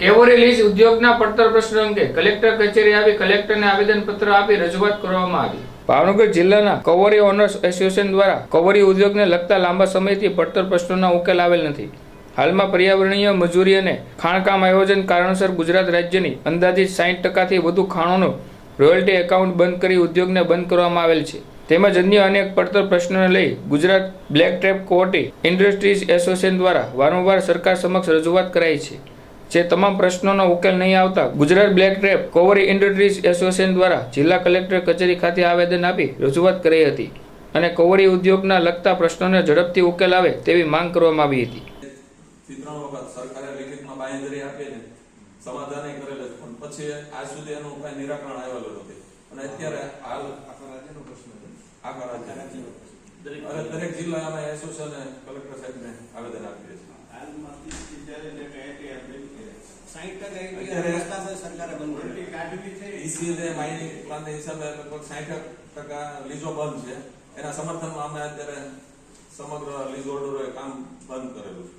કેવોરી lease ઉદ્યોગના પડતર પ્રશ્નો અંગે કલેક્ટર કચેરી આવી કલેક્ટરને આવેદનપત્ર આપી રજૂઆત કરવામાં આવી. ભાવનગર જિલ્લાના કવરી ઓનર્સ એસોસિએશન દ્વારા કવોરી ઉદ્યોગને લગતા લાંબા સમયથી પડતર પ્રશ્નોના ઉકેલ આવેલ નથી. હાલમાં પર્યાવરણીય મજૂરી અને ખાણકામ આયોજન કારણસર ગુજરાત રાજ્યની અંદાજિત સાઠ ટકાથી વધુ ખાણોનું રોયલ્ટી એકાઉન્ટ બંધ કરી ઉદ્યોગને બંધ કરવામાં આવેલ છે. તેમજ અન્ય અનેક પડતર પ્રશ્નોને લઈ ગુજરાત બ્લેક ટ્રેપ કોર્ટે ઇન્ડસ્ટ્રીઝ એસોસિએશન દ્વારા વારંવાર સરકાર સમક્ષ રજૂઆત કરાઈ છે. જે તમામ પ્રશ્નોનો ઉકેલ નહીં આવતા, ગુજરાત બ્લેક ટ્રેપ કોવરી ઇન્ડસ્ટ્રીઝ એસોસિએશન દ્વારા જિલ્લા કલેક્ટર કચેરી ખાતે આવેદન આપી રજૂઆત કરી હતી અને કોવરી ઉદ્યોગના લગતા પ્રશ્નોને ઝડપથી ઉકેલ આવે તેવી માંગ કરવામાં આવી હતી. દરેક જિલ્લાના એસોસિએશન કલેક્ટર સાહેબને આવેદન આપીએ છીએ ઈસી ને માઇનિંગ પ્લાનના હિસાબે લગભગ સાઠ ટકા લીઝો બંધ છે. એના સમર્થનમાં અમે અત્યારે સમગ્ર લીઝ હોલ્ડરોએ કામ બંધ કરેલું છે.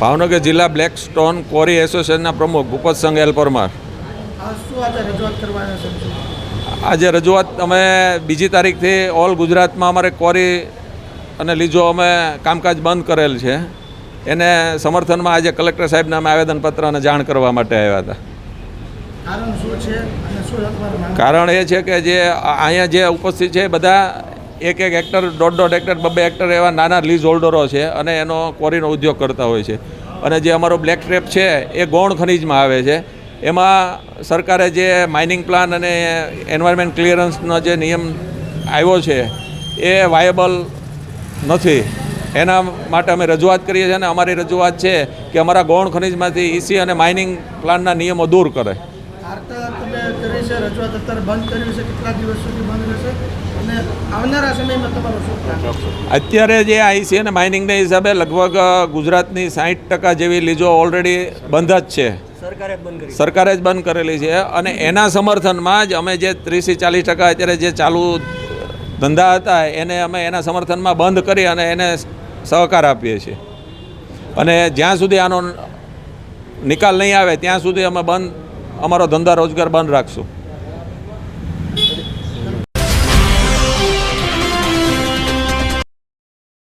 ભાવનગર જિલ્લા બ્લેક સ્ટોન કોરી એસોસિએશનના પ્રમુખ ભૂપત સંઘ એલ પરમાર આજે રજૂઆત અમે બીજી તારીખથી ઓલ ગુજરાતમાં અમારે કોરી અને લીજો અમે કામકાજ બંધ કરેલ છે. એને સમર્થનમાં આજે કલેક્ટર સાહેબ અમે આવેદનપત્ર અને જાણ કરવા માટે આવ્યા હતા. કારણ એ છે કે જે અહીંયા જે ઉપસ્થિત છે બધા એક એક હેક્ટર દોઢ દોઢ હેક્ટર બબ્બે હેક્ટર એવા નાના લીઝ હોલ્ડરો છે અને એનો કોરીનો ઉદ્યોગ કરતા હોય છે. અને જે અમારો બ્લેક ટ્રેપ છે, એ ગૌણ ખનીજમાં આવે છે. એમાં સરકારે જે માઇનિંગ પ્લાન અને એન્વાયરમેન્ટ ક્લિયરન્સનો જે નિયમ આવ્યો છે, એ વાયેબલ નથી. એના માટે અમે રજૂઆત કરીએ છીએ અને અમારી રજૂઆત છે કે અમારા ગૌણ ખનીજમાંથી ઈસી અને માઇનિંગ પ્લાનના નિયમો દૂર કરી. છે રજૂઆત અત્યારે બંધ કરી છે કેટલા દિવસ સુધી બંધ રહેશે અને આવનારા સમયમાં તમારો શું અત્યારે જે આવી છે ને માઇનિંગના હિસાબે લગભગ ગુજરાતની સાઠ ટકા જેવી લીજો ઓલરેડી બંધ જ છે. સરકારે સરકારે જ બંધ કરેલી છે અને એના સમર્થનમાં જ અમે જે ત્રીસથી ચાલીસ ટકા અત્યારે જે ચાલુ ધંધા હતા એને અમે એના સમર્થનમાં બંધ કરી અને એને સહકાર આપીએ છીએ. અને જ્યાં સુધી આનો નિકાલ નહીં આવે ત્યાં સુધી અમે બંધ અમારો ધંધા રોજગાર બંધ રાખશું. Thank you.